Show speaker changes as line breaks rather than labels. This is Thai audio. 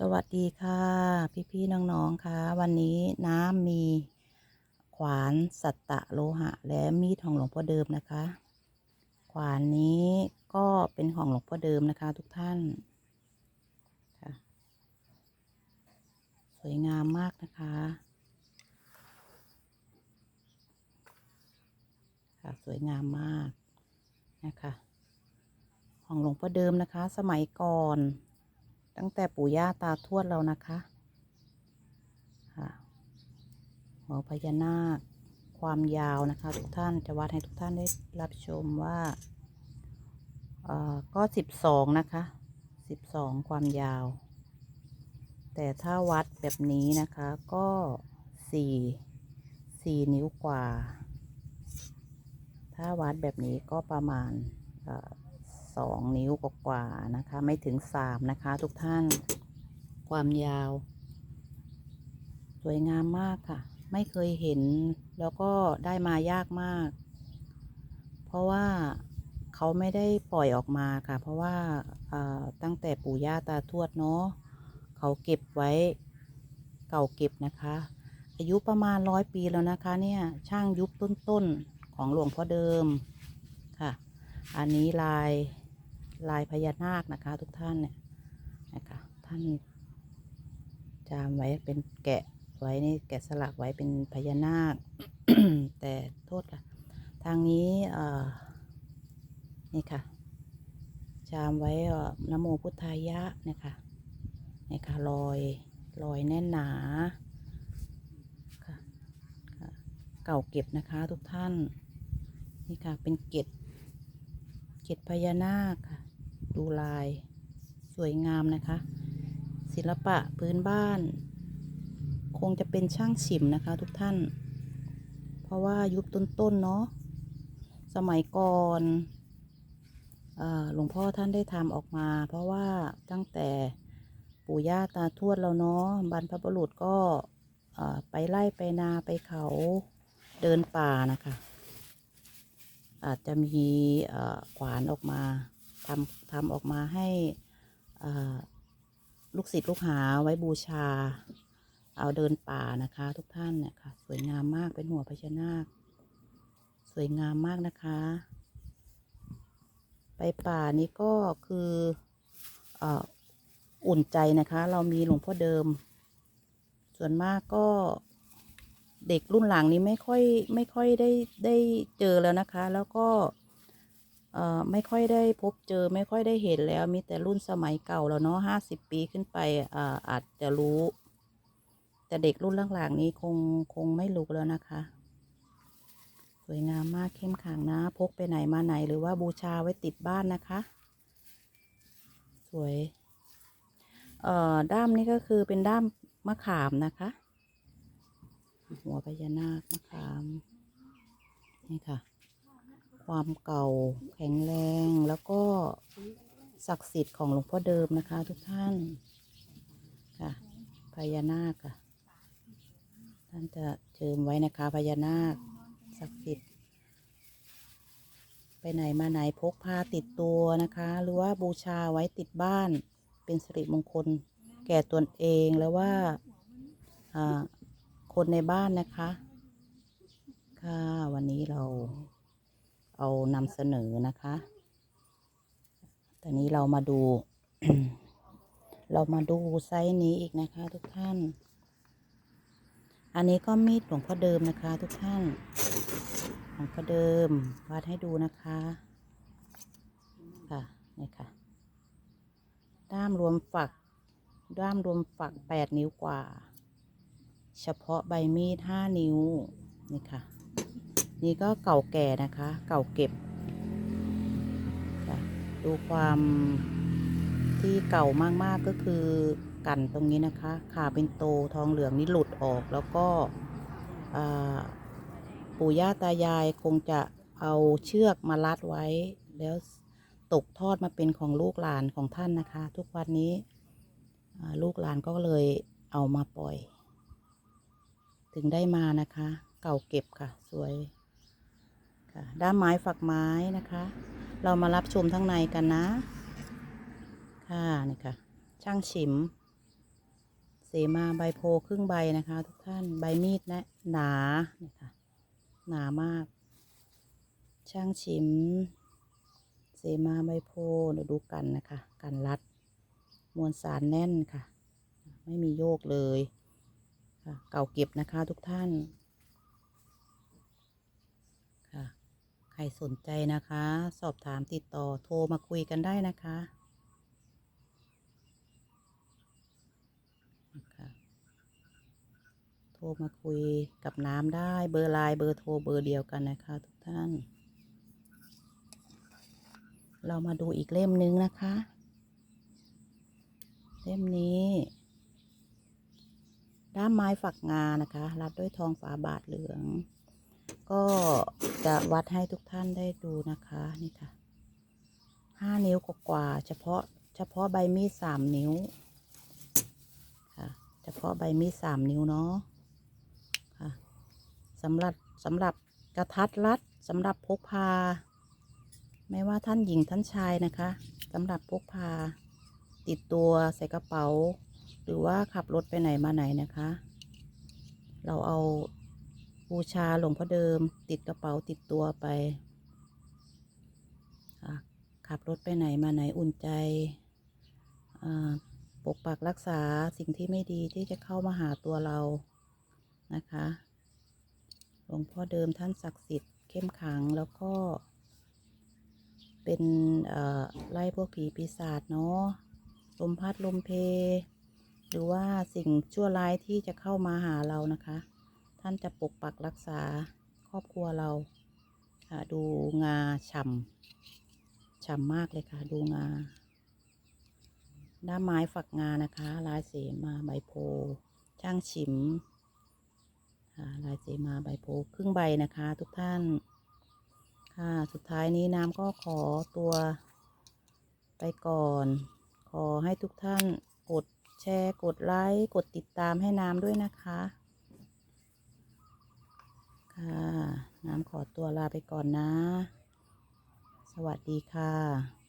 สวัสดีค่ะ พี่ๆน้องๆค่ะ วันนี้น้ำมีขวานสัตตะโลหะ และมีดของหลวงพ่อเดิมนะคะ ขวานนี้ก็เป็นของหลวงพ่อเดิมนะคะ ทุกท่านค่ะสวยงามมากนะคะค่ะสวยงามมากนะคะ ของหลวงพ่อเดิมนะคะ สมัยก่อน ตั้งแต่ปู่ย่าตาทวดเรานะคะค่ะหัวพญานาคความยาวนะคะ ทุกท่านจะวัดให้ทุกท่านได้รับชมว่าเอ่อก็สิบสองนะคะสิบสองความยาว แต่ถ้าวัดแบบนี้นะคะก็สี่สี่นิ้วกว่า ถ้าวัดแบบนี้ก็ประมาณเอ่อ สองนิ้วกว่าๆนะคะ ไม่ถึงสามนะคะ ทุกท่าน ความยาว สวยงามมากค่ะ ไม่เคยเห็น แล้วก็ได้มายากมาก เพราะว่าเขาไม่ได้ปล่อยออกมาค่ะ เพราะว่าตั้งแต่ปู่ย่าตาทวดเนาะเขาเก็บไว้เก่าเก็บนะคะ อายุประมาณร้อยปีแล้วนะคะ เนี่ยช่างยุคต้นๆของหลวงพ่อเดิมค่ะ อันนี้ลาย ลายพญานาคนะคะ ทุกท่านเนี่ยนะคะท่านจามไว้เป็นแกะไว้นี่แกะสลักไว้เป็นพญานาค แต่โทษค่ะ ทางนี้เอ่อนี่ค่ะ จามไว้นะโมพุทธายะเนี่ยค่ะนี่ค่ะรอยรอยแน่นหนาค่ะค่ะเก่าเก็บนะคะทุกท่านนี่ค่ะเป็นเกล็ดเกล็ดพญานาคค่ะ ดูลาย สวยงามนะคะ ศิลปะพื้นบ้าน คงจะเป็นช่างฉิมนะคะทุกท่าน เพราะว่ายุคต้นๆเนาะสมัยก่อนหลวงพ่อท่านได้ทำออกมา เพราะว่าตั้งแต่ปู่ย่าตาทวดเราเนาะบรรพบุรุษก็ไปไล่ไปนาไปเขาเดินป่านะคะ อาจจะมีขวานออกมา ทำทำออกมาให้ลูกศิษย์ลูกหาไว้บูชา เอาเดินป่านะคะ ทุกท่านเนี่ยค่ะ สวยงามมากเป็นหัวพญานาค สวยงามมากนะคะ ไปป่านี้ก็คือออุ่นใจนะคะ เรามีหลวงพ่อเดิม ส่วนมากก็เด็กรุ่นหลังนี้ไม่ค่อยไม่ค่อยได้ได้เจอแล้วนะคะ แล้วก็ ไม่ค่อยได้พบเจอไม่ค่อยได้เห็นแล้ว มีแต่รุ่นสมัยเก่าแล้วเนาะห้าสิบปีขึ้นไปอ่าอาจจะรู้ แต่เด็กรุ่นหลังๆนี้คงคงไม่รู้แล้วนะคะ สวยงามมากเข้มขังนะ พกไปไหนมาไหนหรือว่าบูชาไว้ติดบ้านนะคะ สวยเอ่อด้ามนี้ก็คือเป็นด้ามมะขามนะคะ หัวพญานาคมะขามนี่ค่ะ ความเก่าแข็งแรงแล้วก็ศักดิ์สิทธิ์ของหลวงพ่อเดิมนะคะ ทุกท่านค่ะพญานาคค่ะ ท่านจะเจิมไว้นะคะพญานาคศักดิ์สิทธิ์ไปไหนมาไหนพกพาติดตัวนะคะ หรือว่าบูชาไว้ติดบ้านเป็นสิริมงคลแก่ตนเองแล้วว่าคนในบ้านนะคะ ค่ะวันนี้เรา เอานำเสนอนะคะ ตอนนี้เรามาดู เรามาดูไซส์นี้อีกนะคะ ทุกท่าน อันนี้ก็มีดหลวงพ่อเดิมนะคะ ทุกท่าน หลวงพ่อเดิมวัดให้ดูนะคะ ค่ะ นี่ค่ะ ด้ามรวมฝัก ด้ามรวมฝักแปดนิ้วกว่า เฉพาะใบมีดห้านิ้ว นี่ค่ะ นี่ก็เก่าแก่นะคะ เก่าเก็บ ดูความที่เก่ามากๆก็คือกันตรงนี้นะคะขาเป็นโตทองเหลืองนี่หลุดออกแล้วก็ปู่ย่าตายายคงจะเอาเชือกมารัดไว้ แล้วตกทอดมาเป็นของลูกหลานของท่านนะคะ ทุกวันนี้ลูกหลานก็เลยเอามาปล่อย ถึงได้มานะคะ เก่าเก็บค่ะ สวย ด้ามไม้ฝักไม้นะคะ เรามารับชมทั้งในกันนะ ค่ะนี่ค่ะ ช่างฉิมมาใบโพครึ่งใบนะคะ ทุกท่านใบมีดนะหนาเนี่ยค่ะหนามาก ช่างชิม เสมาใบโพเดี๋ยวดูกันนะคะกันรัด มวลสารแน่นค่ะ ไม่มีโยกเลยค่ะเก่าเก็บนะคะทุกท่านค่ะ ใค รสนใจนะคะ สอบถามติดต่อโทรมาคุยกันได้นะคะโทรมาคุยกับน้ำได้เบอร์ไลน์เบอร์โทรเบอร์เดียวกันนะคะทุกท่าน เรามาดูอีกเล่มนึงนะคะ เล่มนี้ด้ามไม้ฝักงานะคะ รัดด้วยทองฝาบาทเหลือง ก็จะวัดให้ทุกท่านได้ดูนะคะนี่ค่ะห้านิ้วกว่าเฉพาะเฉพาะใบมีดสามนิ้วค่ะเฉพาะใบมีดสามนิ้วเนาะค่ะสำหรับสำหรับกระทัดรัดสำหรับพกพา ไม่ว่าท่านหญิงท่านชายนะคะสำหรับพกพา ติดตัวใส่กระเป๋า หรือว่าขับรถไปไหนมาไหนนะคะ เราเอา บูชาหลวงพ่อเดิม ติดกระเป๋าติดตัวไปขับรถไปไหนมาไหนอุ่นใจปกปักรักษาสิ่งที่ไม่ดีที่จะเข้ามาหาตัวเรานะคะ หลวงพ่อเดิมท่านศักดิ์สิทธิ์เข้มขังแล้วก็ เป็นไล่พวกผีปีศาจเนาะลมพัดลมเพ หรือว่าสิ่งชั่วร้ายที่จะเข้ามาหาเรานะคะ ท่านจะปกปักรักษาครอบครัวเราค่ะดูงาฉ่ำฉ่ำมากเลยค่ะ ดูงาด้ามไม้ฝักงานะคะ ลายเสมาใบโพช่างฉิมลายเสมาใบโพครึ่งใบนะคะ ทุกท่าน ค่ะ สุดท้ายนี้น้ำก็ขอตัวไปก่อน ขอให้ทุกท่านกดแชร์ กดไลค์ กดติดตามให้น้ำด้วยนะคะ ค่ะ น้ำขอตัวลาไปก่อนนะ สวัสดีค่ะ